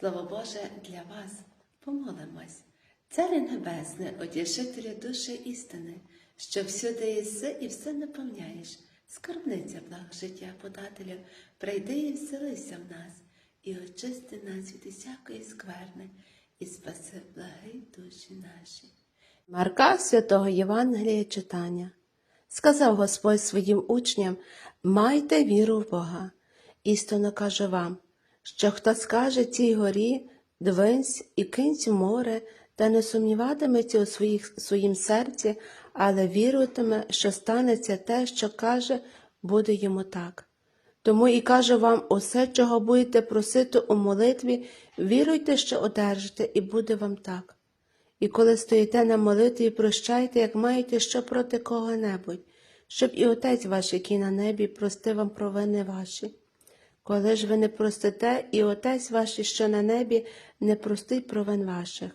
Слово Боже для вас помолимось. Царю Небесне, одішителю душі істини, що всюди єси і все наповняєш, скарбниця благ життя подателю, прийди і вселися в нас, і очисти нас від усякої скверни, і спаси благи душі наші. Марка святого Євангелія читання. Сказав Господь своїм учням: майте віру в Бога. Істинно кажу вам, що хто скаже цій горі, двинься і кинься в море, та не сумніватиметься у своїх, своїм серці, але віруватиме, що станеться те, що каже, буде йому так. Тому і кажу вам усе, чого будете просити у молитві, віруйте, що одержите, і буде вам так. І коли стоїте на молитві, прощайте, як маєте що проти кого-небудь, щоб і Отець ваш, який на небі, простив вам провини ваші. Коли ж ви не простите, і Отець ваш, що на небі, не простить провин ваших.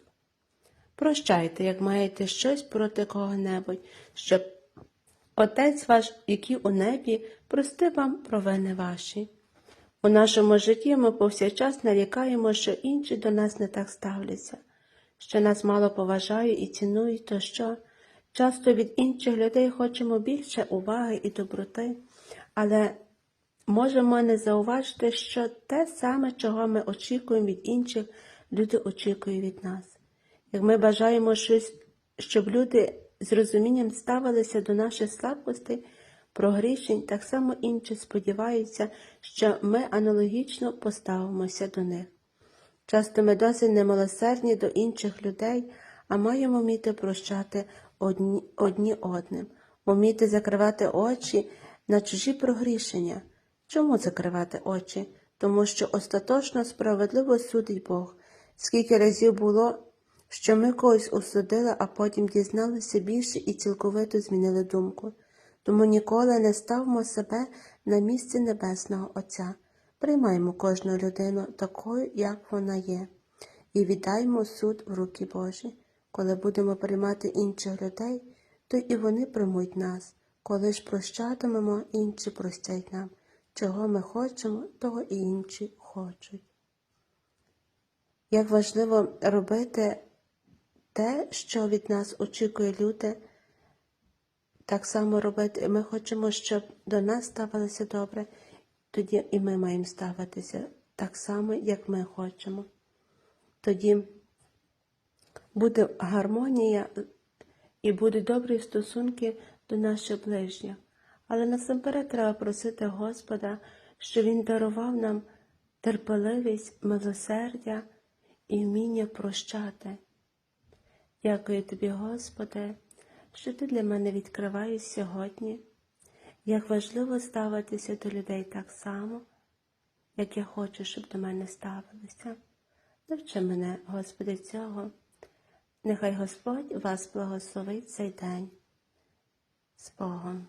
Прощайте, як маєте щось проти кого-небудь, щоб Отець ваш, який у небі, простив вам провини ваші. У нашому житті ми повсякчас нарікаємо, що інші до нас не так ставляться, що нас мало поважають і цінують, то що часто від інших людей хочемо більше уваги і доброти, але можемо не зауважити, що те саме, чого ми очікуємо від інших, люди очікують від нас. Як ми бажаємо щось, щоб люди з розумінням ставилися до наших слабкостей, прогрішень, так само інші сподіваються, що ми аналогічно поставимося до них. Часто ми досить немилосердні до інших людей, а маємо вміти прощати одні, одні одним, вміти закривати очі на чужі прогрішення. Чому закривати очі? Тому що остаточно справедливо судить Бог. Скільки разів було, що ми когось осудили, а потім дізналися більше і цілковито змінили думку. Тому ніколи не ставмо себе на місце Небесного Отця. Приймаємо кожну людину такою, як вона є, і віддаймо суд в руки Божі. Коли будемо приймати інших людей, то і вони приймуть нас. Коли ж прощатимемо, інші простять нам. Чого ми хочемо, того і інші хочуть. Як важливо робити те, що від нас очікує люди, так само робити. Ми хочемо, щоб до нас ставилося добре, тоді і ми маємо ставитися так само, як ми хочемо. Тоді буде гармонія і будуть добрі стосунки до наших ближніх. Але насамперед треба просити Господа, щоб Він дарував нам терпеливість, милосердя і вміння прощати. Дякую тобі, Господи, що ти для мене відкриваєш сьогодні, як важливо ставитися до людей так само, як я хочу, щоб до мене ставилися. Навчи мене, Господи, цього. Нехай Господь вас благословить цей день з Богом.